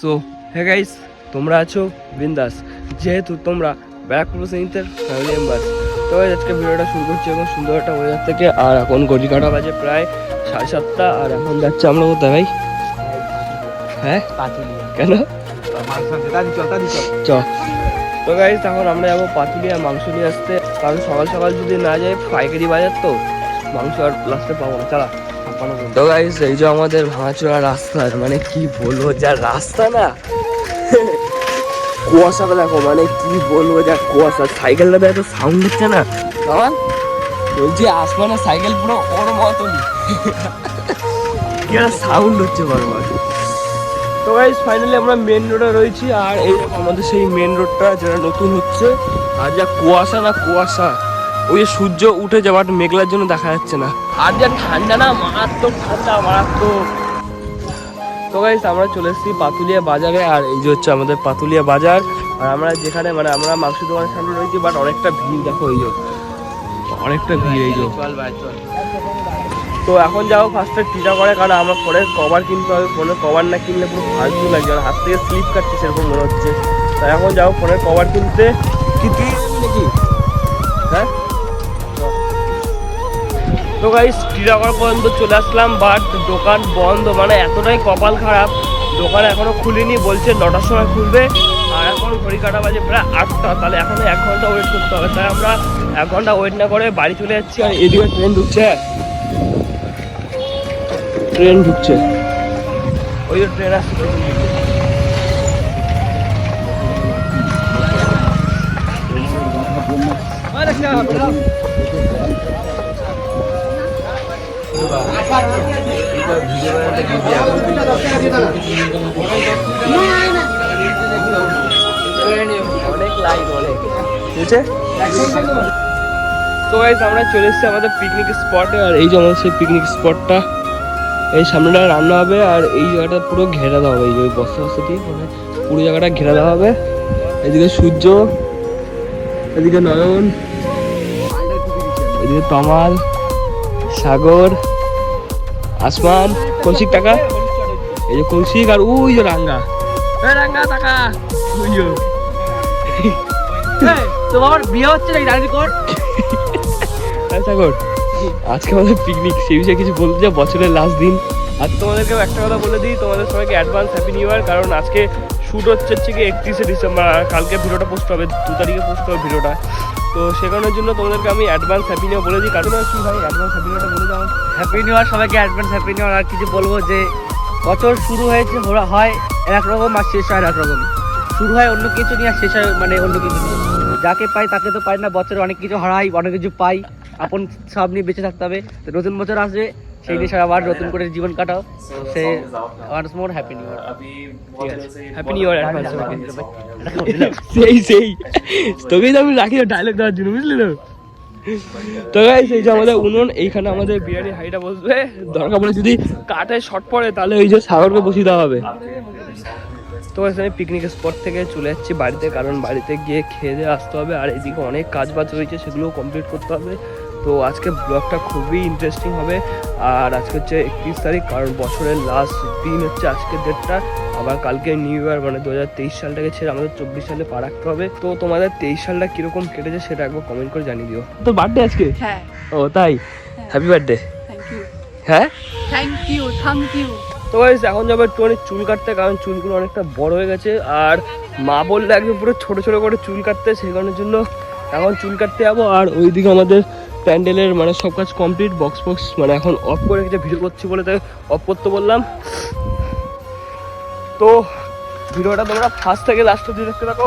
So hey guys তোমরা আছো বিন্দাস। যেহেতু তোমরা ব্যারাকপুর সৈনিকের ফ্যামিলি মেম্বার তো আজকে ভিডিওটা শুরু করছি এখন সুন্দর একটা ওয়েদার থেকে। আর এখন গড়ি কাটা বাজে প্রায় সাড়ে সাতটা আর এখন যাচ্ছে আমরা কোথায় ভাই? হ্যাঁ? কেন? চ। তো গাইস তখন আমরা যাব পাতুলিয়া মাংস নিয়ে আসতে। কারণ সকাল সকাল যদি না যাই পাইকারি বাজার তো মাংস আর লাস্টে পাবো না। চালা। তো গাইস এই যে আমাদের ভাঙাচোরা রাস্তা মানে কি বলব যা রাস্তা না? কুয়াশাটা দেখো মানে কি বলব যা কুয়াশা। সাইকেলটা দেখো সাউন্ড হচ্ছে না। আমার বলছি আসমানে সাইকেল পুরো ওর মতনই। কি সাউন্ড হচ্ছে বারবার? তো গাইস ফাইনালি আমরা মেন রোডে রয়েছি আর এই আমাদের সেই মেন রোডটা যেটা নতুন হচ্ছে আর যা কুয়াশা না কুয়াশা। ওই সূর্য উঠে যাওয়ার মেঘলার জন্য দেখা যাচ্ছে না। আর যা ঠান্ডা না মারাত্মক ঠান্ডা মারাত্মক। তো গাইস আমরা চলে এসেছি পাতুলিয়া বাজারে আর এই যে হচ্ছে আমাদের পাতুলিয়া বাজার। আর আমরা যেখানে মানে আমরা মাংস দোকানের সামনে রয়েছি বাট অনেকটা ভিড় দেখো এই যে। অনেকটা ভিড় এই যে। তো এখন যাও ফার্স্টে টিটা করে কারণ আমার ফোনের কভার কিনতে হবে ফোনের কভার না কিনলে পুরো ফালতু লাগছে আর হাত থেকে স্লিপ কাটছে সেরকম মনে হচ্ছে। তাই এখন যাও ফোনের কভার কিনতে। কি তুই নাকি? হ্যাঁ? তো গাইস টিটাগড় পর্যন্ত চলে আসলাম বাট দোকান বন্ধ মানে এতটাই কপাল খারাপ। দোকান এখনও খুলিনি, বলছে নটার সময় খুলবে। আর এখন ঘড়ি কাটা বাজে প্রায় আটটা, তাহলে এখন এক ঘণ্টা ওয়েট করতে হবে। তাই আমরা এক ঘণ্টা ওয়েট না করে বাড়ি চলে যাচ্ছি আর এদিকে ট্রেন ঢুকছে। ট্রেন ঢুকছে। ওই ট্রেন আসছে পেছন তো গাইজ আমরা চলে এসেছি আমাদের পিকনিক স্পটে আর এই যে আমাদের সেই পিকনিক স্পটটা এই সামনেটা রান্না হবে, আর এই জায়গাটা পুরো ঘেরা দেওয়া হবে, এই যে মানে পুরো জায়গাটা ঘেরা দেওয়া হবে। এদিকে সূর্য, এদিকে নয়ন, এদিকে তমাল সাগর আসমান কৌশিক টাকা। এই যে কৌশিক আর ওই যে রাঙ্গা। এ রাঙ্গা টাকা। ওই বিয়ে হচ্ছে নাকি দাঁড়িয়ে কর হ্যাঁ সাগর। আজকে আমাদের পিকনিক সেই বিষয়ে কিছু বলতে যা বছরের লাস্ট দিন। আর তোমাদেরকে একটা কথা বলে দিই। তোমাদের সবাইকে অ্যাডভান্স হ্যাপি নিউ ইয়ার কারণ আজকে শ্যুট হচ্ছে হচ্ছে কি একত্রিশে ডিসেম্বর আর কালকে ভিডিওটা পোস্ট হবে দু তারিখে পোস্ট হবে ভিডিওটা। তো সে কারণের জন্য তোমাদেরকে আমি অ্যাডভান্স হ্যাপি নিউ বলে দিই কারণ কি ভাই অ্যাডভান্স হ্যাপি নিউটা বলে দাও। হ্যাপি নিউ আর সবাইকে অ্যাডভান্স হ্যাপি নিউ আর কিছু বলব যে বছর শুরু হয়েছে ওরা হয় এক রকম আর শেষ হয় এক রকম। শুরু হয় অন্য কিছু নিয়ে আর শেষ হয় মানে অন্য কিছু নিয়ে। যাকে পাই তাকে তো পাই না বছরে অনেক কিছু হারাই অনেক কিছু পাই। আপন সব নিয়ে বেঁচে থাকতে হবে। তো নতুন বছর আসবে সেই সারা আবার নতুন করে জীবন কাটাও। সে once more happy new year happy new year advance সেই সেই তোকেই তো আমি রাখি ডায়লগ দেওয়ার জন্য বুঝলি তো? তো গাইস এই যে আমাদের উনুন এইখানে আমাদের বিরিয়ানি হাইটা বসবে। দরকার পড়ে যদি কাঠে শর্ট পড়ে তাহলে ওই যে সাগরকে বসিয়ে দেওয়া হবে। তো আমি পিকনিক স্পট থেকে চলে যাচ্ছি বাড়িতে কারণ বাড়িতে গিয়ে খেয়ে দিয়ে আসতে হবে। আর এদিকে অনেক কাজ বাজ রয়েছে সেগুলোও কমপ্লিট করতে হবে। তো আজকে ব্লগটা খুবই ইন্টারেস্টিং হবে। আর আজকে হচ্ছে একত্রিশ তারিখ কারণ বছরের লাস্ট দিন হচ্ছে আজকের ডেটটা আবার কালকে নিউ ইয়ার মানে দু হাজার তেইশ সালটাকে ছেড়ে আমাদের চব্বিশ সালে পা রাখতে হবে। তো তোমাদের তেইশ সালটা কীরকম কেটেছে সেটা একবার কমেন্ট করে জানিয়ে দিও। তো বার্থডে আজকে? হ্যাঁ। ও তাই? হ্যাপি বার্থডে হ্যাঁ? থ্যাংক ইউ থ্যাংক ইউ তো গাইস এখন যাব একটুখানি চুল কাটতে কারণ চুলগুলো অনেকটা বড় হয়ে গেছে। আর মা বললে একদম পুরো ছোট ছোট করে চুল কাটতে সেই কারণের জন্য এখন চুল কাটতে যাব। আর ওইদিকে আমাদের প্যান্ডেলের মানে সব কাজ কমপ্লিট বক্স বক্স মানে এখন অফ করে রেখেছে ভিডিও করছি বলে তাই অফ করতে বললাম। তো, ভিডিওটা তোমরা ফার্স্ট থেকে লাস্ট অব্দি দেখতে থাকো।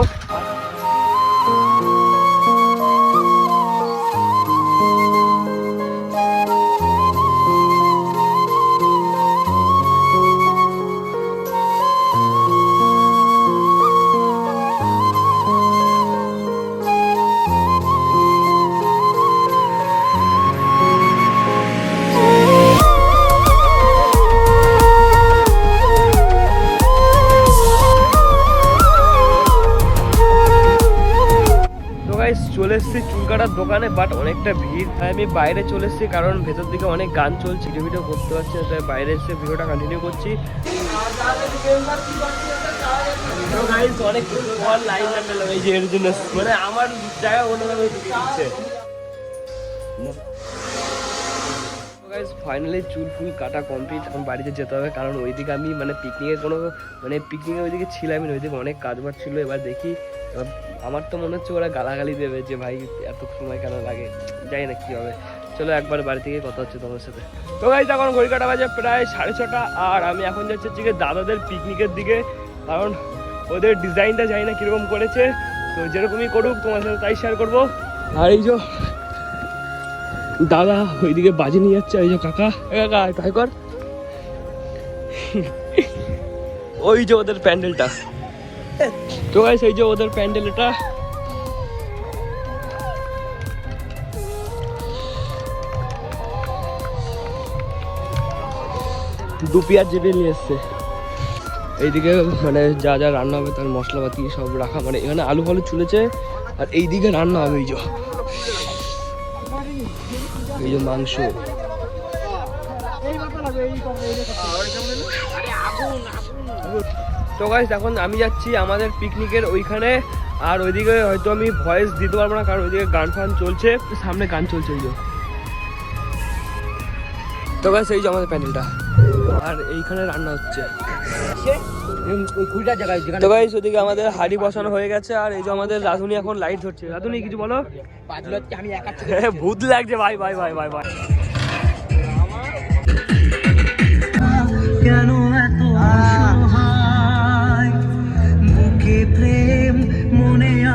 দোকানে বাট অনেকটা ভিড়। তাই আমি বাইরে চলে এসেছি, কারণ ভেতর দিকে অনেক গান চলছে, ভিডিও ভিডিও করতে পারছি তাই বাইরে এসে ভিডিওটা কন্টিনিউ করছি। মানে আমার ফাইনালি চুল ফুল কাটা কমপ্লিট এখন বাড়িতে যেতে হবে, কারণ ওইদিকে আমি মানে পিকনিকের কোনো মানে পিকনিকে ওইদিকে ছিলাম না ওইদিকে অনেক কাজ বাজ ছিল, এবার দেখি আমার তো মনে হচ্ছে ওরা গালাগালি দেবে যে, ভাই, এত সময় কেন লাগে? জানি না কি হবে। চলো একবার বাড়ি থেকে কথা হচ্ছে তোমার সাথে। তো গাইস এখন ঘড়ি কাটা বাজে প্রায় সাড়ে ছটা, আর আমি এখন যাচ্ছি হচ্ছে দাদাদের পিকনিকের দিকে। কারণ ওদের ডিজাইনটা জানি না কীরকম করেছে। তো যেরকমই করুক তোমার সাথে তাই শেয়ার করব। আর এই যে দাদা ওইদিকে বাজি নিয়ে যাচ্ছে ওই যে কাকা। কাকা, তাই কর। ওই যে ওদের প্যান্ডেলটা। তো গাইস এই যে ওদের প্যান্ডেল এটা। দু পেঁয়াজ চেপে নিয়ে এসছে। এইদিকে মানে যা যা রান্না হবে তার মশলাপাতি সব রাখা। মানে এখানে আলু ফালু চুলেছে আর এইদিকে রান্না হবে এই যে। এই যে মাংস। তো গাইস এখন আমি যাচ্ছি আমাদের পিকনিকের ওইখানে। আর ওইদিকে হয়তো আমি ভয়েস দিতে পারব না কারণ ওইদিকে গান ফান চলছে। সামনে গান চলছে ওই তো গাইস এই যে আমাদের প্যান্ডেলটা। আর এইখানে রান্না হচ্ছে। তো গাইস ওদিকে আমাদের হাড়ি বসানো হয়ে গেছে আর এই যে আমাদের রাধুনি এখন লাইট ধরছে। রাধুনি কিছু বলো? ভূত লাগছে ভাই ভাই ভাই ভাই ভাই। কেন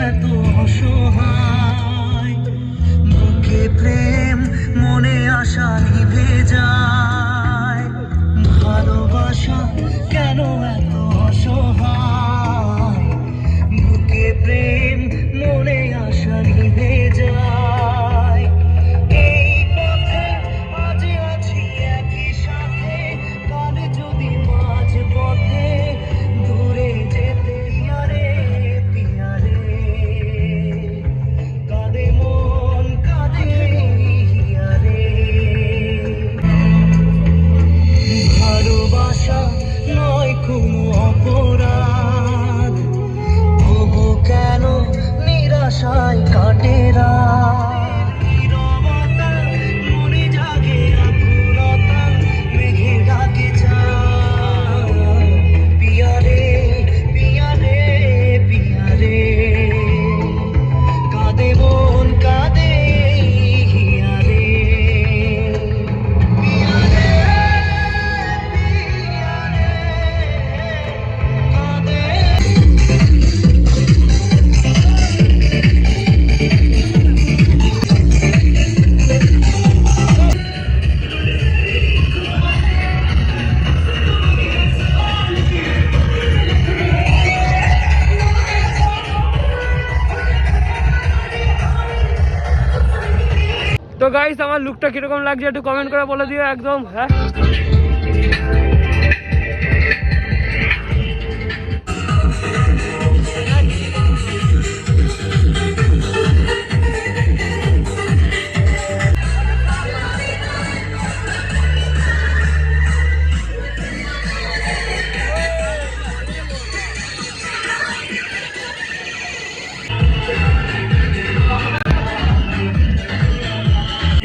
এত অসহায়? বুকে প্রেম মনে আশা নিভে যায় লুকটা কীরকম লাগছে একটু কমেন্ট করে বলে দিও একদম হ্যাঁ?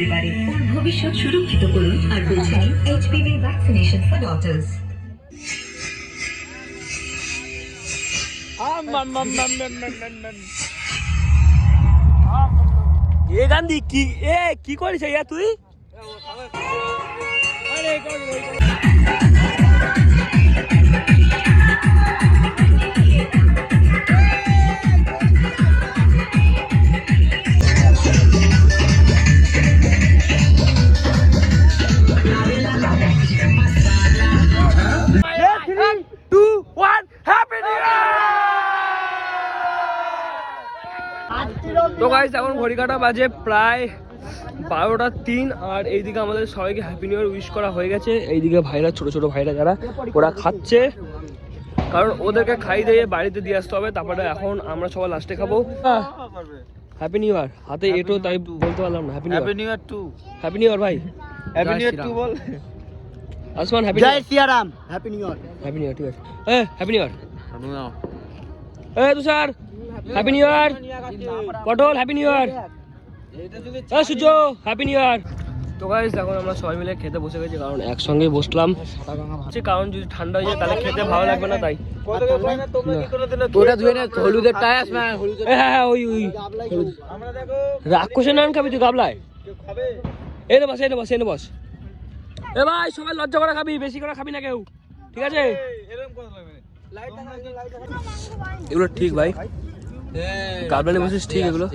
করতে পারে। ওর ভবিষ্যৎ সুরক্ষিত করুন আর বেছে নিন এইচপিভি ভ্যাকসিনেশন ফর ডটার্স এ গান্ধী কি এ কি করিস? ইয়া তুই? তো গাইস এখন ঘড়ি কাটা বাজে প্রায় বারোটা তিন আর এইদিকে আমাদের সবাইকে হ্যাপি নিউ ইয়ার উইশ করা হয়ে গেছে এইদিকে ভাইরা ছোট ছোট ভাইরা যারা ওরা খাচ্ছে কারণ ওদেরকে খাই দিয়ে বাড়িতে দিয়ে আসতে হবে তারপরে এখন আমরা সবাই লাস্টে খাব হ্যাপি নিউ ইয়ার হাতে এটো তাই বলতে পারলাম না happy new happy new year to happy new year ভাই হ্যাপি নিউ ইয়ার টু বল আসমান happy Jai Siyaram happy new year happy new year ঠিক আছে এ হ্যাপি নিউ ইয়ার এ Tushar happy new year Potol happy new year Surya happy new year তো guys এখন আমরা সবাই মিলে খেতে বসে গেছি কারণ একসঙ্গে বসলাম। কারণ যদি ঠান্ডা হয়ে যায় তাহলে খেতে ভালো লাগবে না তাই। ধুয়ে নে হলুদের টায়াস না হ্যাঁ হ্যাঁ ওই ওই রাক্ষসের নান খাবি তুই গাবলায়। এনে বস এনে বস এনে বস। এ ভাই সবাই লজ্জা করে খাবি বেশি করে খাবি না কেউ। ঠিক আছে? এগুলো ঠিক ভাই। বসিস ঠিক এগুলো।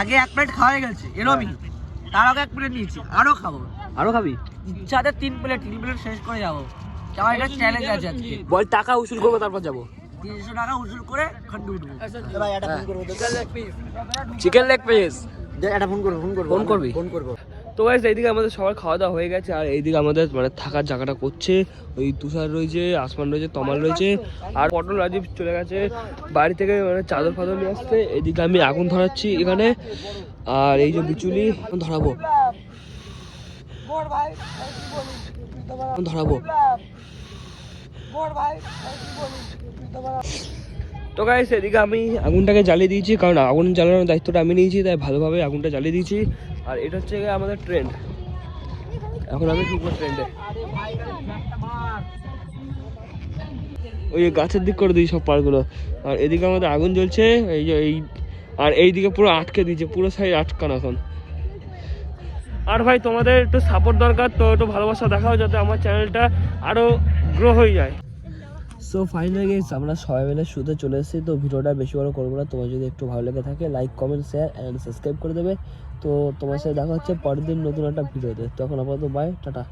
আগে এক প্লেট খাওয়া গেছে এরমই। তার আগে এক প্লেট নিয়েছি আরও খাব। আরও খাবি? ইচ্ছাতে তিন প্লেট তিন প্লেট শেষ করে যাব। আমার এটা চ্যালেঞ্জ আছে আজকে। বল টাকা উসুল করব তারপর যাব। তিনশো টাকা উসুল করে খান্ডু উঠবো চিকেন লেগ পিস একটা ফোন করব ফোন করব ফোন করবি। ফোন করব? তো গাইস এইদিকে আমাদের সবার খাওয়া দাওয়া হয়ে গেছে আর এইদিকে আমাদের মানে থাকার জায়গাটা করছে। ওই তুষার রয়েছে আসমান রয়েছে তমাল রয়েছে আর পটল রাজীব চলে গেছে। বাড়ি থেকে মানে চাদর ফাদর নিয়ে আসতে এদিকে আমি আগুন ধরাচ্ছি এখানে। আর এই যে বিচুলি ধরাবো। ধরাবো। তো গাইস এদিকে আমি আগুনটাকে জ্বালিয়ে দিয়েছি কারণ আগুন জ্বালানোর দায়িত্বটা আমি নিয়েছি তাই ভালোভাবে আগুনটা জ্বালিয়ে দিয়েছি। আর এটা হচ্ছে আমাদের ট্রেন্ড এখন আমি ঢুকবো ট্রেন্ডে ওই গাছের দিক করে দিই সব পারগুলো আর এদিকে আমাদের আগুন জ্বলছে এই যে এই আর এইদিকে পুরো আটকে দিয়েছে পুরো সাইড আটকানো এখন। আর ভাই তোমাদের একটু সাপোর্ট দরকার তো একটু ভালোবাসা দেখাও যাতে আমার চ্যানেলটা আরও গ্রো হয়ে যায়। সো ফাইনালি গেস আমরা সবাই মিলে শুতে চলে এসেছি। তো ভিডিওটা বেশি বড় করব না। তোমার যদি একটু ভালো লেগে থাকে like comment share and subscribe করে দেবে। তো তোমার সাথে দেখা হচ্ছে পরের দিন নতুন একটা ভিডিওতে। তখন আপাতত বাই টাটা।